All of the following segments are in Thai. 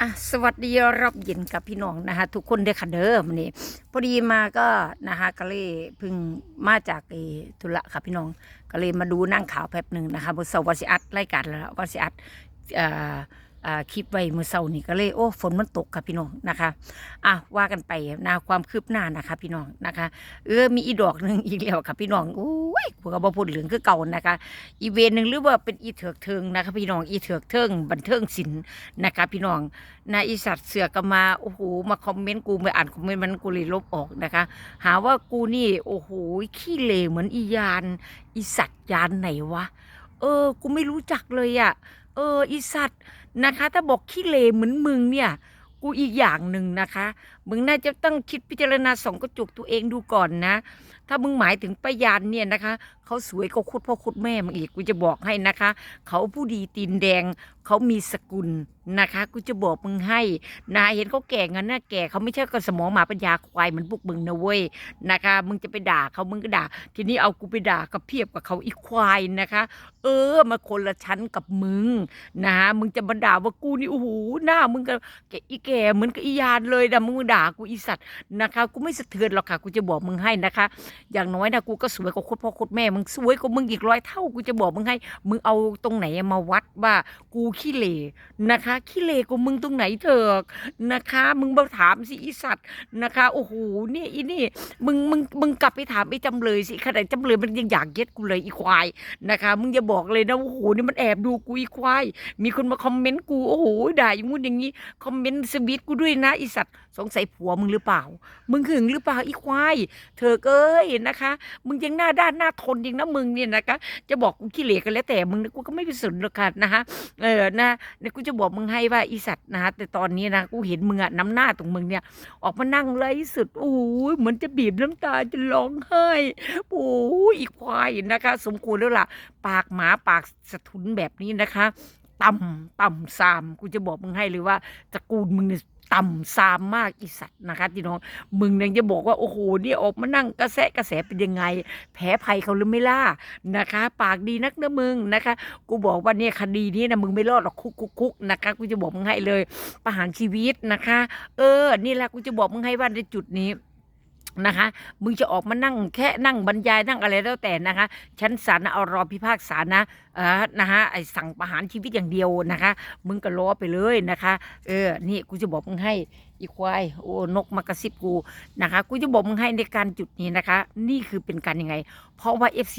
อะสวัสดีรอบเย็นกับพี่น้องนะคะทุกคนเด้อค่ะเด้อวันนี่พอดีมาก็นะคะก็เลยเพิ่งมาจากไอ้ธุระค่ะพี่น้อง ก็เลยมาดูนั่งข่าวแป๊บหนึ่งนะคะบนเสาร์วันสิอัดรายการแล้ววันสิอัดเอ่ออ่า คลิปไว้เมื่อเช้านี้ก็เลยโอ้ฝนมันตกค่ะพี่น้องนะคะอะว่ากันไปนะความคืบหน้านะคะ พี่น้องนะคะ เออมีอีดอกหนึ่งอีกแล้วค่ะพี่น้องโอ้ยกูก็บ่พูดเหลืองคือเก่านะคะ อีเวนต์หนึ่งหรือว่าเป็นอีเถือกเทิงนะคะ พี่น้องอีเถือกเทิงบันเทิงศิลป์นะคะ พี่น้องนายอีสัตว์เสือก็มาโอ้โหมาคอมเมนต์กูไปอ่านคอมเมนต์มันกูเลยลบออกนะคะ หาว่ากูนี่โอ้โหขี้เหร่เหมือนอียานอีสัตว์ยานไหนวะ ออ กูไม่รู้จักเลยอะ่ะ เออ อีสัตว์นะคะ ถ้าบอกขี้เลเหมือนมึงเนี่ย กูอีกอย่างหนึ่งนะคะ มึงน่าจะต้องคิดพิจารณาส่องกระจกตัวเองดูก่อนนะ ถ้ามึงหมายถึงป้ายานเนี่ยนะคะเขาสวยก็คุดพ่อคุดแม่มึงอีกกูจะบอกให้นะคะ เขาผู้ดีตีนแดง เขามีสกุลนะคะ กูจะบอกมึงให้นะเห็นเขาแก่งั้นนะแก่เขาไม่ใช่กับสมองหมาปัญญาควายเหมือนพวกมึงนะเว้ยนะคะ มึงจะไปด่าเขามึงก็ด่า ทีนี้เอากูไปด่ากับเพียบกับเขาอีควายนะคะ เออมาคนละชั้นกับมึงนะมึงจะมาด่าว่ากูนี่โอ้โหหน้ามึงกับแกอีแก่เหมือนกับอียานเลยนะมึงด่ากูอีสัตว์นะคะ กูไม่สะเทือนหรอกค่ะ กูจะบอกมึงให้นะคะ อย่างน้อยนะกูก็สวยกว่าโคตรพ่อโคตรแม่มึงสวยกว่ามึงอีกร้อยเท่ากูจะบอกมึงให้ มึงเอาตรงไหนมาวัดว่า กูขี้เหร่นะคะขี้เหร่กว่ามึงตรงไหนเถอะนะคะ มึงมาถามสิอีสัตว์นะคะโอ้โหเนี่ยอีนี่มึงมึงมึงกลับไปถามไอ้จำเลยสิขนาดจำเลยมันยังอยากเย็ดกูเลยอีควายนะคะ มึงอย่าบอกเลยนะโอ้โหนี่มันแอบดูกูอีควาย มีคนมาคอมเมนต์กูโอ้โหด่าอย่างงู้นอย่างนี้คอมเมนต์สวีทกูด้วยนะอีสัตว์สงสัยผัวมึงหรือเปล่า มึงหึงหรือเปล่าอีควาย เธอเอ้ยนะคะ มึงยังหน้าด้านหน้าทนริงนะมึงเนี่ยนะคะจะบอกกูขี้เหร่กันแล้วแต่มึงนะกูก็ไม่ไปสนหรอกค่ะนะคะเออนะเนี่ยกูจะบอกมึงให้ว่าอีสัตว์นะแต่ตอนนี้นะกูเห็นมึงอะน้ำหน้าตรงมึงเนี่ย ออกมานั่งไรสุดโอ้ยเหมือนจะบีบน้ำตาจะร้องไห้โอ้ยอีควายนะคะ สมควรแล้วล่ะ ปากหมาปากสะทุนแบบนี้นะคะ ต่ำต่ำซามกูจะบอกมึงให้เลยว่าตระกูลมึงเนี่ย ต่ำซามมากอีสัตว์นะคะที่น้อง มึงยังจะบอกว่าโอ้โหเนี่ยออกมานั่งกระแสกระแสเป็นยังไง แพ้ภัยเขาหรือไม่ล่านะคะ ปากดีนักนะมึงนะคะ กูบอกว่าเนี่ยคดีนี้นะมึงไม่รอดหรอกคุกคุกคุกนะคะกูจะบอกมึงให้เลย ประหารชีวิตนะคะ เออ นี่แหละกูจะบอกมึงให้ว่าในจุดนี้ นะคะ มึงจะออกมานั่งแค่นั่งบรรยายนั่งอะไรแล้วแต่นะคะชั้นศาลนะเอารอพิพากษานะเออนะคะไอสั่งประหารชีวิตอย่างเดียวนะคะ มึงก็รอไปเลยนะคะ เออนี่กูจะบอกมึงให้อีควายโอ้นกมากระซิบกูนะคะ กูจะบอกมึงให้ในการจุดนี้นะคะ นี่คือเป็นการยังไงเพราะว่า FC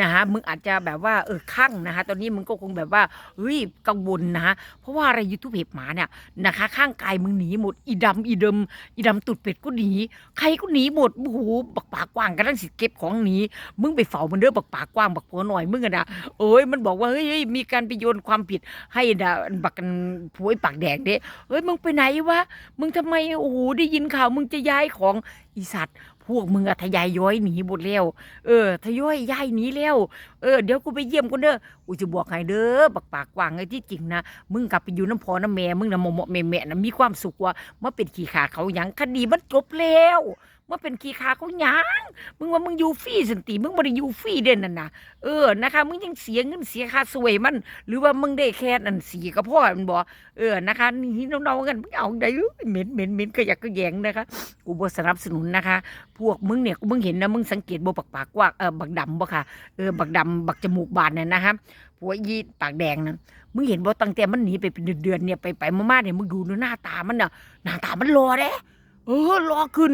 นะคะมึงอาจจะแบบว่าเออข้างนะคะ ตอนนี้มึงก็คงแบบว่าเฮ้ยกังวลนะคะเพราะว่าอะไรยูทูบเห็บหมาเนี่ยนะคะ ข้างกายมึงหนีหมดอีดำอีเดิมอีดำตุดเป็ดก็หนีใครก็หนีหมดโอ้โหบักปากกว้างกันทั้งสิเก็บของหนีมึงไปเฝ้ามันเด้อบักปากกว้างบักผัวหน่อยมึงอะนะเอ้ยมันบอกว่าเฮ้ยมีการไปโยนความผิดให้ดาบักกันผัวไอปากแดงเด้เฮ้ยมึงไปไหนวะมึงทำไมโอ้โหได้ยินข่าวมึงจะย้ายของอีสัตว์ วกมึงอะทยายย้อยหนีหมดแล้วเออทยอยย้ายหนีแล้วเออเดี๋ยวกูไปเยี่ยมกูเด้อกูจะบอกให้เด้อปากปากกว่างไอ้ที่จริงนะมึงกลับไปอยู่น้ำพอน้ำแม่มึงนะโมโมแม่แม่นะมีความสุขว่ามาเป็นขี่ขาเขาหยังคดีมันจบแล้ว มาเป็นขี้ขาเขาหยังมึงว่ามึงอยู่ฟรีสันติมึงบ่ได้อยู่ฟรีเด่นนั่นนะเออนะคะ มึงยังเสียเงินเสียค่าสวยมัน หรือว่ามึงได้แค่นั่นสีก็พ่อมันบอกเออนะคะนี่น้องๆกันมึงเอาได้เหม็นเหม็นเหม็นก็อยากก็แยงนะคะกูบ่สนับสนุนนะคะ พวกมึงเนี่ยมึงเห็นนะมึงสังเกตบ่ปักปากกว่าเออบักดำบ่ค่ะเออบักดำบักจมูกบานเนี่ยนะคะผัวยีปากแดงนั่นมึงเห็นบ่ตั้งแต่มันหนีไปเป็นเดือนๆเนี่ยไปไปมาๆเนี่ยมึงดูหน้าตามันน่ะหน้าตามันรอเด้เออรอขึ้น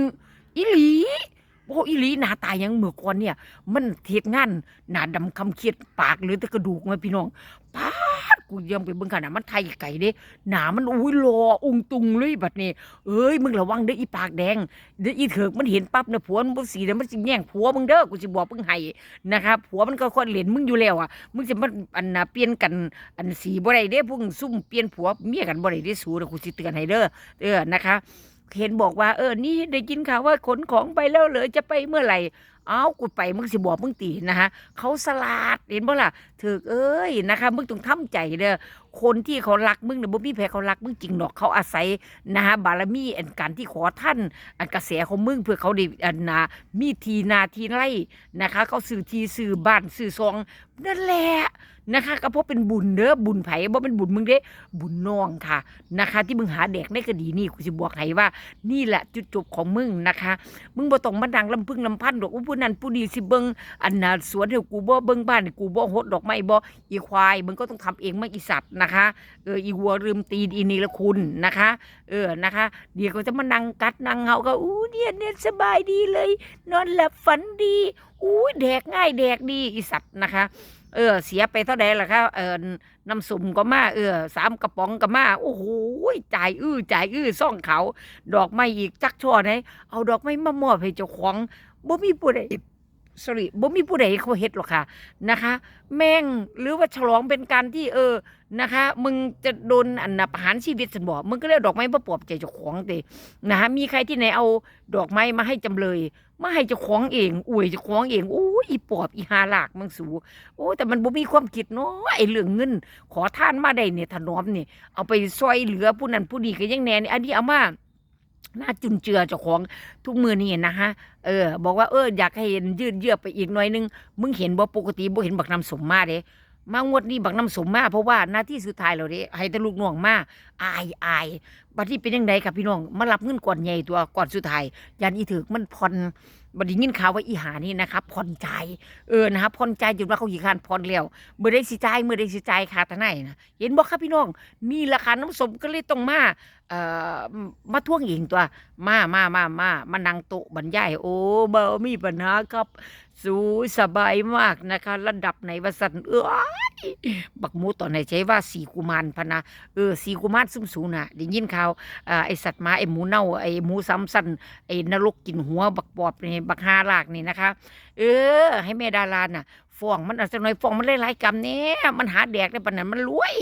อีหลีโอ้อีหลีหน้าตายังเมื่อก่อนเนี่ย มันเฮ็ดงานหน้าดำคำเคียดปากหลือแต่กระดูกมาพี่น้องปาดกูยังไปเบิ่งกันน่ะมันไทยไก่เด้หนามันอุ้ยรออุงตุงเลยบัดนี้เอ้ยมึงระวังเด้ออีปากแดงเด้ออีเถิกมันเห็นปั๊บเนี่ยผัวมันสีเด้อมันสิแย่งผัวมึงเด้อกูสิบอกมึงให้นะครับผัวมันก็คนเล่นมึงอยู่แล้วอะมึงสิมันอันน่ะเปลี่ยนกันอันสีบ่ได้เด้พวกมึงซุ่มเปลี่ยนผัวเมียกันบ่ได้เด้สู้เด้อกูสิเตือนให้เด้อเออนะคะ เห็นบอกว่าเออนี่ได้ยินข่าวว่าขนของไปแล้วเหรอจะไปเมื่อไหร่เอ้ากูไปมึงสิบอกมึงตีนะฮะเขาสลาดเห็นบ่ล่ะถือเอ้ยนะคะมึงต้องทำใจเด้อ คนที่เขารักมึงเนี่ยบ่มีแพ้เขารักมึงจริงดอกเขาอาศัยนะคะบารมีอันการที่ขอท่านอันกระแสของมึงเพื่อเขาได้อันนามีทีนาทีไร่นะคะ เขาซื้อทีซื้อบ้านซื้อซองนั่นแหละนะคะก็เพราะเป็นบุญเด้อบุญไผ่บ่เป็นบุญมึงเด้บุญน้องค่ะนะคะ ที่มึงหาเด็กในคดีนี่กูสิบอกให้ว่า นี่แหละจุดจบของมึงนะคะ มึงบ่ต้องมาดังลำพึ่งลำพันดอกผู้นั้นผู้นี้สิเบิ่งอันน่ะสวนให้กูบ่เบิ่งบ้านให้กูบ่หดดอกไม้บ่อีควายมึงก็ต้องทำเองไม่อีสัตว์นะคะ เอออีวัวลืมตีนอีนี่ละคุณนะคะ เออนะคะ เดี๋ยวก็จะมานั่งกัดนั่งเฮาก็อู้เนี่ยเนี่ยสบายดีเลย นอนหลับฝันดีอู้แดกง่ายแดกดีอีสัตว์นะคะ เออ เสียไปเท่าใดล่ะคะเออน้ำสุ่มก็มาเออสามกระป๋องก็มาโอ้โหจ่ายอื้อจ่ายอื้อซ่องเขา ดอกไม้อีกจักช่อไหนเอาดอกไม้มามอบให้เจ้าของบ่มีผู้ใด sorry บ่มีผู้ใดเขาเฮ็ดหรอกค่ะนะคะ แม่งหรือว่าฉลองเป็นการที่เออนะคะ มึงจะโดนอันนะประหารชีวิตสันบอกมึงก็เลยเอาดอกไม้มาปลอบใจเจ้าของเตนะคะมีใครที่ไหนเอาดอกไม้มาให้จำเลยมาให้เจ้าของเองอวยเจ้าของเองโอ้ยอีปอบอีหาลากมึงสูโอ้แต่มันบ่มีความคิดเนาะไอ้เรื่องเงิน ขอท่านมาได้เนี่ยถนอมนี่เอาไปซอยเหลือผู้นั้นผู้นี้ก็ยังแน่นี่อันนี้เอามา น้าจุนเจือเจ้าของทุกมือนี่นะคะเออ บอกว่าเอออยากให้เห็นยืดเยื้อไปอีกหน่อยนึง มึงเห็นบ่ปกติบ่เห็นบักน้ำสมมาเด้มางวดนี้บักน้ำสมมาเพราะว่าหน้าที่สุดท้ายแล้วเด้ให้ต่ลูกน้องมาอายอายบัดนี้เป็นยังไงกับพี่น้องมารับเงินก่อนใหญ่ตัวก่อนสุดท้ายยันอีถึกมันผ่อนบัดนี้ยินข่าวว่าอีหานี่นะครับผ่อนใจเออนะครับผ่อนใจจนว่าเขาขี้คร้านผ่อนแล้วเมื่อได้สิจ่ายเมื่อได้สิจ่ายค่าทนายนะเห็นบ่ครับพี่น้องนี่ราคาน้ำสมก็เลยต้องมาเอ่อมาท่วงเองตัว มามามามามานั่งโต๊ะบรรยายโอ้เบ่มีปัญหาครับ สูสบายมากนะคะ ระดับไหนวะสันเอ้ยบักมูตอนไหนใช้ว่าสีกุมารพนะเออสีกุมารซุ่มสูงน่ะได้ยินข่าวอไอสัตว์มาไอหมูเน่าไอหมูซ้ำสันไอนรกกินหัว บักปอบนี่บักฮาลากนี่นะคะ เออ ให้แม่ดาราน่ะ ฟ้องมันอาจจะหน้อยฟ้องมันหลายๆกรรมเนี่ยมันหาแดกได้ปานนั้นมันรวย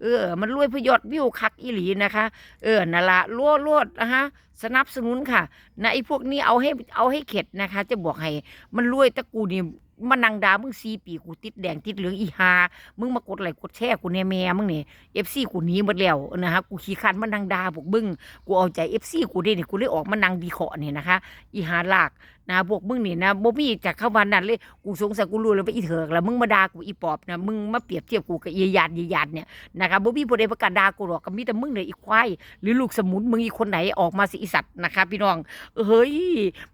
เออ มันรวยเพื่อยอดวิวคักอีหลีนะคะ เออนั่นละรั่วรวดนะฮะสนับสนุนค่ะนะไอ้พวกนี้เอาให้เอาให้เข็ดนะคะ จะบอกให้มันรวยตะกูนี่มานังดามึงซีปีกูติดแดงติดเหลืองอีหามึงมากดไหลกดแชร์กูแน่แม่มึงนี่เอฟซีกูหนีหมดแล้วนะฮะกูขี้คันมานังดาพวกมึงกูเอาใจเอฟซีกูได้เนี่ยกูเลยออกมานังดีเคาะนี่ยนะคะ อีหาลาก นะพวกมึงนี่นะบ่มีจากเขาวันนั้นเลยกูสงสัยกูรู้เลยว่าอีเถิกแล้วมึงมาด่ากูอีปอบนะมึงมาเปรียบเทียบกูกับอีหยาดอีหยาดเนี่ยนะคะบ่มีผู้ใดประกาศด่ากูหรอกก็มีแต่มึงเลยอีควายหรือลูกสมุนมึงอีคนไหนออกมาสิอีสัตว์นะคะ พี่น้องเฮ้ย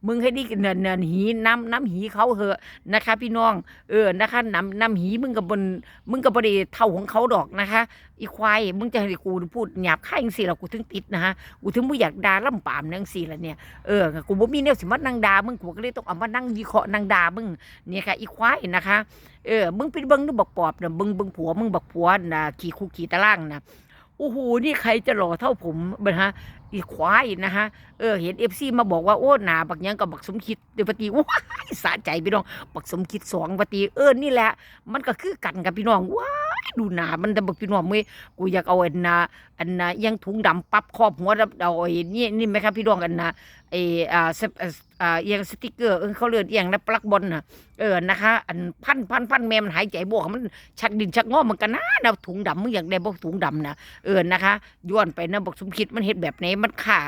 มึงให้ดีเนินเนินหีน้ำน้ำหีเขาเหอะนะคะ พี่น้องเออนะคะน้ำน้ำหีมึงกับบนมึงกับบไดีเท่าของเขาดอกนะคะอีควายมึงจะให้กูพูดหยาบคายจังสี่ละกูถึงติดนะฮะกูถึงไม่อยากด่าล่ำปามนังสี่ละเนี่ยเออกูบ่มีแนวสิมานั่งด่ามึงกูก็เลยต้องเอามานั่งวิเคราะห์นั่งด่ามึงเนี่ยค่ะอีควายนะคะเออมึงไปเบิ่งนึกบักปอบนะเบิ่งเบิ่งผัวมึงบักผัวนะขี่คุกขี่ตารางนะโอ้โหนี่ใครจะหล่อเท่าผมบ้ฮะอีควายนะฮะเออเห็นเอฟซีมาบอกว่าโอ้หนาบักยังกับบักสมคิดเดี๋ยวปฏิว้ายสะใจพี่น้องบักสมคิดสองปฏิเออนี่แหละ มันก็คือกันกับพี่น้องว้า ดูหนามันแต่บอกพี่น้องเว้ยกูอยากเอาอันนาอันนายังถุงดำปับครอบหัวแล้วเอาไอ้นี่นี่ไหมครับพี่น้องอันนาไอ้อ่าเอ่ออ่าเอียงสติกเกอร์เออเขาเลือดเอียงนะปลักบอลน่ะเออนะคะอันพันพันพันแม่มันหายใจบวกมันชักดินชักงอมันกันนะนะถุงดำมึงอยากได้บ่ถุงดำนะเออนะคะย้อนไปนะบักสมคิดมันเฮ็ดแบบไหนมันฆ่า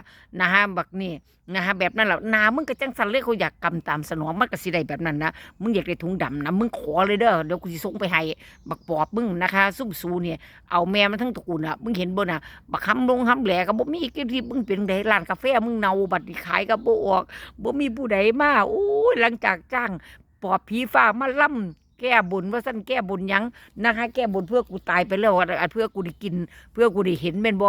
นะฮะบักนี่นะฮะแบบนั้นแหละนามึงก็จังสันเลยเขาอยากกำตามสนองมันก็สิได้แบบนั้นนะมึงอยากได้ถุงดำนะมึงขอเลยเด้อเดี๋ยวกูสิส่งไปให้บักปอบมึงนะคะซุ่มซูเนี่ยเอาแม่มันทั้งตระกูลอะมึงเห็นบ่น่ะบักคำลงคำแหลก็บ่มีกี่ที่มึงเป็นไดร้านกาแฟมึงเนาบัดนี้ขายกับ่ออกบ่มีผู้ใดมาโอ้หลังจากจ้างปอบผีฟ้ามาล่ำแก้บุญว่าสั้นแก้บุญยังนะคะ แก้บุญเพื่อกูตายไปแล้วเพื่อกูได้กิน เพื่อกูได้เห็นแม่นบ่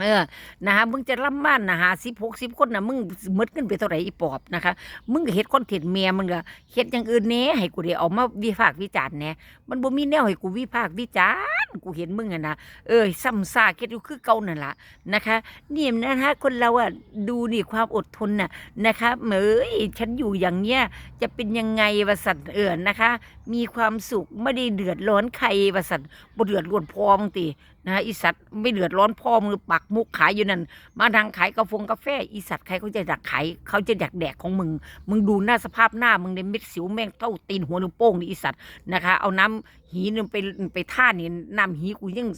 เออ นะฮะมึงจะล่ำม่านนะฮะสิบหกสิบคนนะมึงมดเงินไปเท่าไหร่อีปอบนะคะ มึงก็เฮ็ดคอนเทนต์เมียมึงก็เฮ็ดอย่างอื่นแหน่ให้กูได้เอามาวิพากษ์วิจารณ์แหน่มันบ่มีแนวให้กูวิพากษ์วิจารณ์กูเห็นมึงอะนะเออซ้ำซากเฮ็ดอยู่คือเก่านั่นล่ะนะคะนี่นะคะคนเราอะดูนี่ความอดทนน่ะนะคะเหมยฉันอยู่อย่างเนี้ยจะเป็นยังไงวะสัตว์เออนะคะ มีความสุขไม่ได้เดือดร้อนใครว่าสันบ่เดือดร้อนพ่อมึงตีนะฮะอีสัตว์ไม่เดือดร้อนพ่อมือปักมุกขายอยู่นั่นมาทางขายกาแฟกาแฟอีสัตว์ใครเขาจะอยากขายเขาจะอยากแดกของมึง มึงดูหน้าสภาพหน้ามึงในเม็ดสิวแม่งเท่าตีนหัวนิ้วโป้งนี่อีสัตว์นะคะ เอาน้ำ หีนึงไปไปท่านี่น้ำหีกูยัง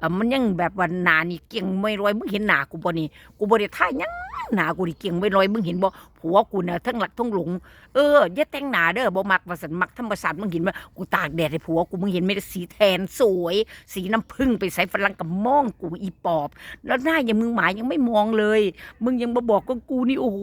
อ่อมันยังแบบว่าหนานี่เกี่ยงไม่ร้อยมึงเห็นหนากูบ่นี่กูบ่ได้ท่ายังหนากูนี่เกี่ยงไม่ร้อยมึงเห็นบ่ผัวกูน่ะทั้งหลักทั้งหลงเอออย่าแต่งหนาเด้อบ่มักว่าสันมักธรรมศาสตร์มึงเห็นว่ากูตากแดดให้ผัวกูมึงเห็นไหมสีแทนสวย สีน้ำผึ้งไปใส่ฝรั่งกับมองกูอีปอบ แล้วหน้าอย่างมึงหมายยังไม่มองเลย มึงยังมาบอกว่ากูนี่โอ้โห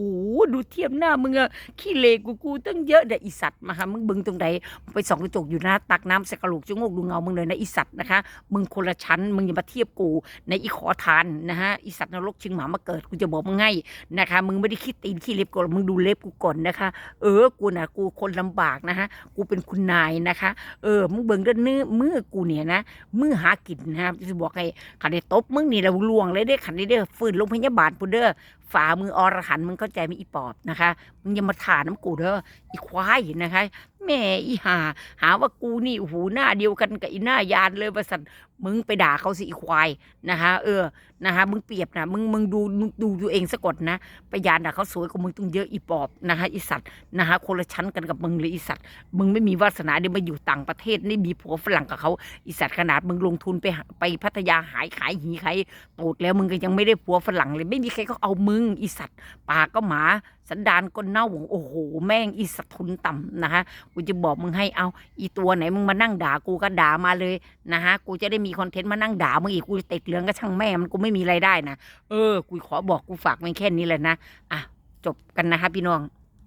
ดูเทียบหน้ามึงอะขี้เลกูกูตั้งเยอะเด้ออีสัตว์มาหามึงเบึงตรงไหนไปส่องกระจกอยู่หน้าตักน้ำใส่กระโหลลกจงกดูเงามึงเลยนะอีสัตว์นะคะ มึงคนละชั้น มึงอย่ามาเทียบกูในอีขอทานนะฮะอีสัตว์นรกชิงหมามาเกิดกูจะบอกมึงให้นะคะ มึงไม่ได้คิดตีนขี้เล็บกูหรอกมึงดูเล็บกูก่อนนะคะ เออกูนะกูคนลำบากนะฮะกูเป็นคุณนายนะคะ เออมึงเบิ่งเด้อเนื้อมือกูเนี่ยนะมือหากินนะจะบอกให้ขันได้ตบมึงนี่เราลวงเลยเด้ขันได้เด้อฟื้นโรงพยาบาลกูเด้อฝ่ามืออรหันมึงเข้าใจไหมอีปอบนะคะมึงอย่ามาถ่าน้ำกูเด้ออีควายนะคะแม่อีหา หาว่ากูนี่โอ้โหหน้าเดียวกันกับอีหน้ายานเลยบรสันมึงไปด่าเขาสิอีควายนะคะเออนะคะมึงเปรียบนะมึงมึงดูดูตัวเองสะกดนะไปยานด่าเขาสวยกว่ามึงต้องเยอะอีปอบนะคะอีสัตว์นะคะคนละชั้นกันกับมึงเลยอีสัตว์มึงไม่มีวาสนาเดี๋ยวมาอยู่ต่างประเทศนี่มีผัวฝรั่งกับเขาอีสัตว์ขนาดมึงลงทุนไปไปพัทยาหายขายหีขายตูดแล้วมึงก็ยังไม่ได้ผัวฝรั่งเลยไม่มีใครเขาเอามึงอีสัตว์ปากก็หมาสันดานก็เน่าโอ้โห แม่งอีสัตทุนต่ำนะคะกูจะบอกมึงให้เอาอีตัวไหนมึงมานั่งด่ากูก็ด่ามาเลยนะฮะกูจะได้มีคอนเทนต์มานั่งด่ามึงอีกกูจะติดเหลืองก็ช่างแม่มันกูไม่มีรายได้นะเออกูขอบอกกูฝากไว้แค่นี้เลยนะอะจบกันนะคะพี่น้อง